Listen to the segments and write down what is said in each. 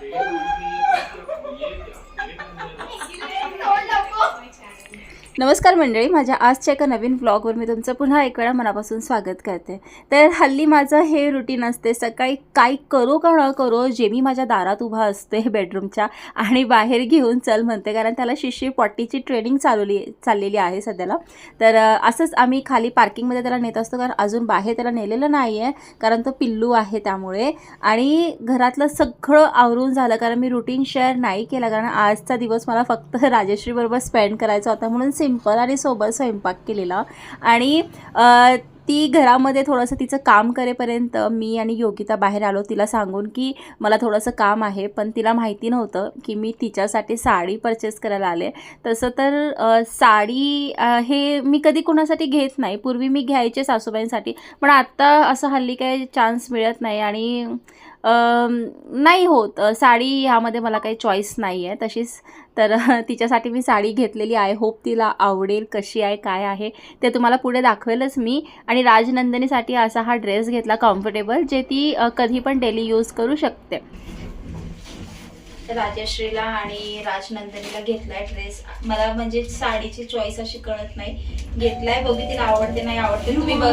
Amen. नमस्कार मंडळी माझ्या आजच्या एका नवीन ब्लॉगवर मी तुमचं पुन्हा एक वेळा मनापासून स्वागत करते. तर हल्ली माझं हे रुटीन असते सकाळी काय करो का न करो जे मी माझ्या दारात उभा असते बेडरूमच्या आणि बाहेर घेऊन चल म्हणते कारण त्याला शिशी पॉटीची ट्रेनिंग चालवली चाललेली आहे सध्याला. तर असंच आम्ही खाली पार्किंगमध्ये त्याला नेत असतो कारण अजून बाहेर त्याला नेलेलं नाही आहे कारण तो पिल्लू आहे त्यामुळे. आणि घरातलं सगळं आवरून झालं कारण मी रुटीन शेअर नाही केला कारण आजचा दिवस मला फक्त राजश्रीबरोबर स्पेंड करायचा होता म्हणून सिंपल आणि सोबत स्वयंपाक केलेला. आणि ती घरामध्ये थोडंसं तिचं काम करेपर्यंत मी आणि योगिता बाहेर आलो. तिला सांगून की मला थोडंसं काम आहे पण तिला माहिती नव्हतं की मी तिच्यासाठी साडी परचेस करायला आले. तसं तर साडी हे मी कधी कोणासाठी घेत नाही. पूर्वी मी घ्यायचे सासूबाईंसाठी पण आत्ता असं हल्ली काही चान्स मिळत नाही. आणि नाही होत. साडी ह्यामध्ये मला काही चॉईस नाही आहे तशीच तर तिच्यासाठी मी साडी घेतलेली आहे. होप तिला आवडेल कशी आहे काय आहे ते तुम्हाला पुढे दाखवेलच मी. आणि राजनंदिनीसाठी असा हा ड्रेस घेतला कम्फर्टेबल जे ती कधी पण डेली यूज करू शकते. राजश्रीला आणि राजनंदिनीला घेतलाय ड्रेस मला म्हणजे साडीची चॉईस अशी कळत नाही. घेतलाय बघू तिला आवडते नाही आवडते. तुम्ही बघ.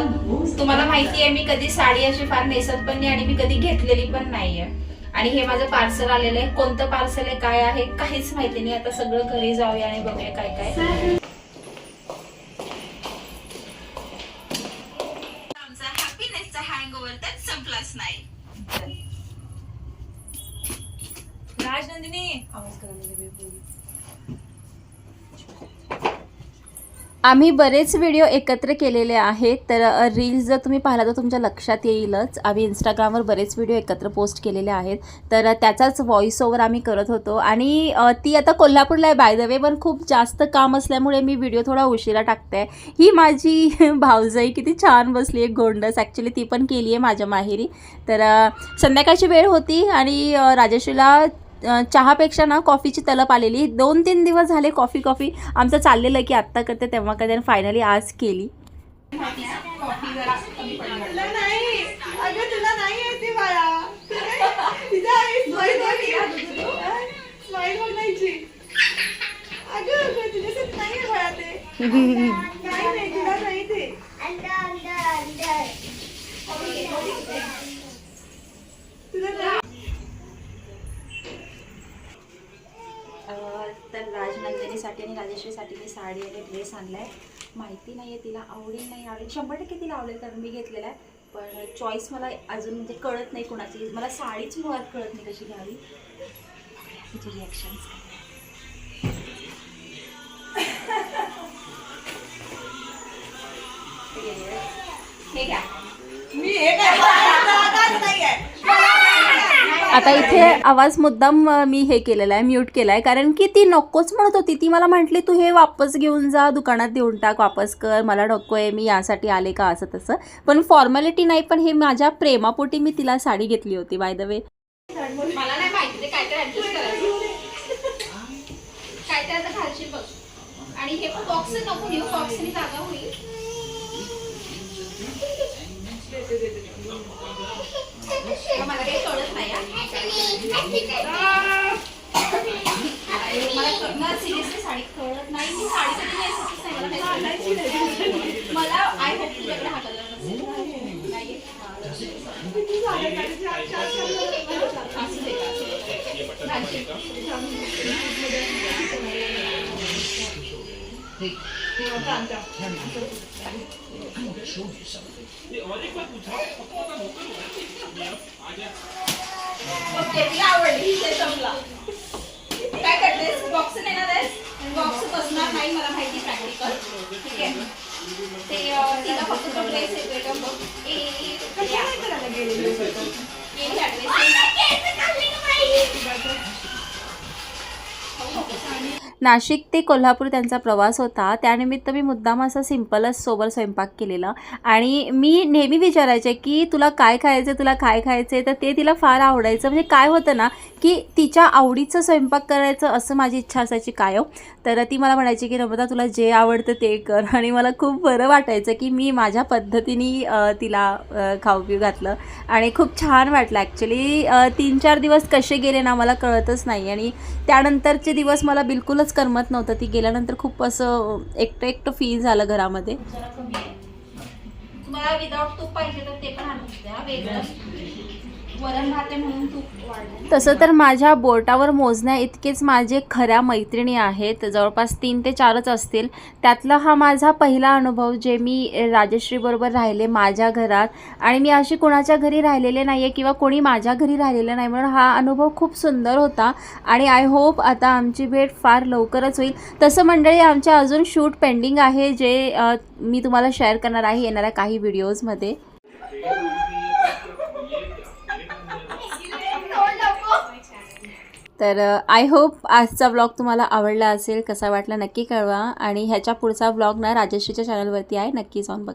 तुम्हाला माहिती आहे मी कधी साडी अशी फार नेसत पण नाही आणि मी कधी घेतलेली पण नाहीये. आणि हे माझं पार्सल आलेलं आहे. कोणतं पार्सल आहे काय आहे काहीच माहिती नाही. आता सगळं घरी जाऊया आणि बघूया काय काय. आमचा हॅपीनेसचा हँगओव्हर तर संपलाच नाही. राजनंदिनी आवाज आम्ही बरेच व्हिडिओ एकत्र केलेले आहेत तर रील्स जर तुम्ही पाहिला तर तुमच्या लक्षात येईलच. आम्ही इंस्टाग्रामवर बरेच व्हिडिओ एकत्र पोस्ट केलेले आहेत तर त्याचाच व्हॉइस ओवर आम्ही करत होतो. आणि अ, ती आता कोल्हापूरला आहे बाय द वे पण खूप जास्त काम असल्यामुळे मी व्हिडिओ थोडा उशिरा टाकते. ही माझी भाऊजाई किती छान बसली आहे गोंडस. ॲक्च्युली ती पण केली आहे माझ्या माहेरी. तर अ, संध्याकाळची वेळ होती आणि अ, राजेश्रीला चहापेक्षा ना कॉफीची तलप आलेली. दोन तीन दिवस झाले कॉफी कॉफी. आमचं चाललेलं की आत्ता करते तेव्हा करते आणि फायनली आज केली. राजनंदिनीसाठी आणि राजेश्रीसाठी मी साडी आणि ड्रेस आणलाय. माहिती नाही आहे तिला आवडेल नाही आवडेल. शंभर टक्के तिला आवडेल कारण मी घेतलेला आहे. पण चॉईस मला अजून म्हणजे कळत नाही कोणाची. मला साडीच मुळात कळत नाही कशी घ्यावी. तिचे रिॲक्शन्स हे घ्या. मी हे काय आहे आता इथे आवाज मुद्दाम मी हे केलेला आहे म्यूट केला आहे कारण की ती नकोच म्हणत होती. ती मला म्हटली तू हे वापस घेऊन जा दुकानात देऊन टाक वापस कर. मला नको आहे मी यासाठी आले का? असं तसं. पण फॉर्मॅलिटी नाही पण हे माझ्या प्रेमापोटी मी तिला साडी घेतली होती बाय द वे मला नाही माहिती काय काय बघ. आणि हे पण बॉक्स नको घेऊ बॉक्सनी जागा होईल. मला काही कळत नाही मला सिरियसली साडी कळत नाही मी साडी नाही मला आय होप तुझ्याकडे हा नाही ओके आवडली काय करतेस बॉक्स नेणार आहेस बॉक्स बसणार नाही मला माहिती प्रॅक्टिकल ठीक आहे ते तिला फक्त तो ए, करायला गेलेली नाशिक ते कोल्हापूर त्यांचा प्रवास होता. त्यानिमित्त मी मुद्दाम असा सिम्पलच सोबत स्वयंपाक केलेला. आणि मी नेहमी विचारायचे की तुला काय खायचं तुला काय खायचं तर ते तिला फार आवडायचं. म्हणजे काय होतं ना की तिच्या आवडीचं स्वयंपाक करायचं असं माझी इच्छा असायची कायम. तर ती मला म्हणायची की नम्रता तुला जे आवडतं ते कर. आणि मला खूप बरं वाटायचं की मी माझ्या पद्धतीने तिला खाऊ पिऊ घातलं. आणि खूप छान वाटलं ॲक्च्युली तीन चार दिवस कसे गेले ना मला कळतच नाही. आणि त्यानंतरचे दिवस मला बिलकुलच करमत नव्हतं. ती गेल्यानंतर खूप असं एकटं एकटं फील झालं घरामध्ये. तुम्हाला विदाउट तूप पाहिजे तर ते पण आणू द्या वेगळं. वरण म्हणून तूप वाढलं तसं तर माझ्या बोटावर मोजण्या इतकेच माझे खऱ्या मैत्रिणी आहेत. जवळपास तीन ते चारच असतील. त्यातला हा माझा पहिला अनुभव जे मी राजश्रीबरोबर राहिले माझ्या घरात. आणि मी अशी कुणाच्या घरी राहिलेले नाही आहे किंवा कोणी माझ्या घरी राहिलेलं नाही म्हणून हा अनुभव खूप सुंदर होता. आणि आय होप आता आमची भेट फार लवकरच होईल. तसं मंडळी आमच्या अजून शूट पेंडिंग आहे जे अ, मी तुम्हाला शेअर करणार आहे येणाऱ्या काही व्हिडिओजमध्ये तर आय होप आजचा ब्लॉग तुम्हाला आवडला असेल कसा वाटला नक्की कळवा. आणि ह्याच्या पुढचा ब्लॉग ना राजश्रीच्या चॅनलवरती आहे नक्की जाऊन बघा.